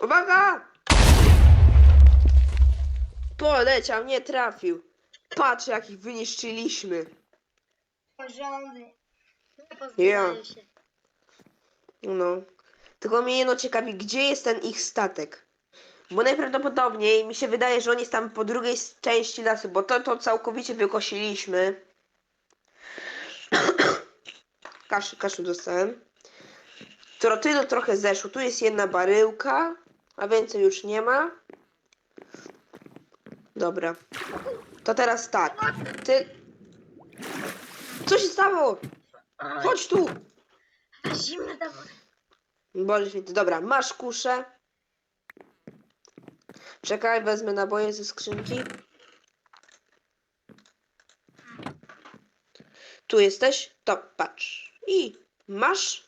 Uwaga! Poleciał, nie trafił. Patrz, jakich wyniszczyliśmy. Porządny. Nie Ja. pozbywają się. No. Tylko mnie jedno ciekawi, gdzie jest ten ich statek? Bo najprawdopodobniej mi się wydaje, że on jest tam po drugiej s- części lasu, bo to, to całkowicie wykosiliśmy. Kaszy, kaszu dostałem. Trotylu trochę zeszło. Tu jest jedna baryłka, a więcej już nie ma. Dobra. To teraz tak. Ty... Co się stało? Chodź tu! A zimna ta woda. Boże święty, dobra, masz kuszę. Czekaj, wezmę naboje ze skrzynki. Tu jesteś? To patrz. I masz.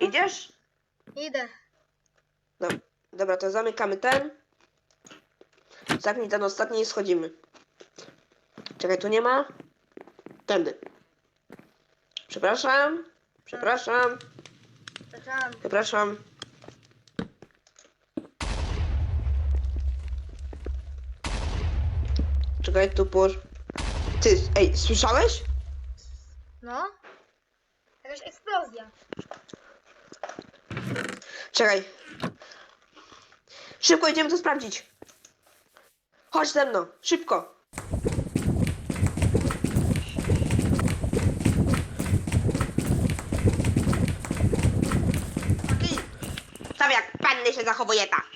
Idziesz? Idę. No, dobra, to zamykamy ten. Zamknij ten ostatni i schodzimy. Czekaj, tu nie ma? Tędy. Przepraszam. Przepraszam. Zaczęłam. Przepraszam. Czekaj, tu por. Ty, ej, słyszałeś? No. Jakaś eksplozja. Czekaj. Szybko idziemy to sprawdzić. Chodź ze mną, szybko. Tam jak panny się zachowuje tak.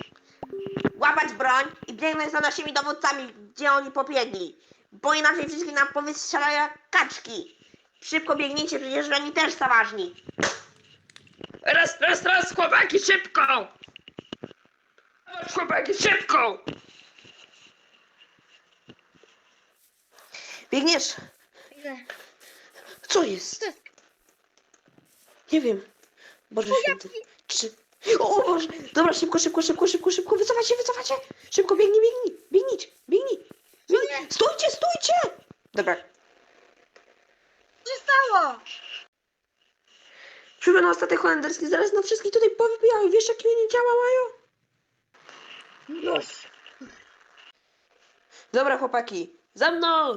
Łapać broń i biegnąć za naszymi dowódcami, gdzie oni pobiegli. Bo inaczej wszystkich nam powystrzelają jak kaczki. Szybko biegnijcie, przecież oni też są ważni. Raz, raz, raz, chłopaki, szybko! Chłopaki, szybko! Biegniesz? Idę. Co jest Nie wiem. Boże święty. Czy... O Boże! Dobra, szybko, szybko, szybko, szybko, szybko, wycofać się, wycofać się! Szybko, biegnij, biegnij, biegnij, biegnij! biegnij. Stójcie, stójcie! Dobra, Co się stało? Przybył na statek holenderski, zaraz na wszystkich tutaj powybijały. Wiesz, jakie oni działa mają? Dobra, chłopaki, za mną!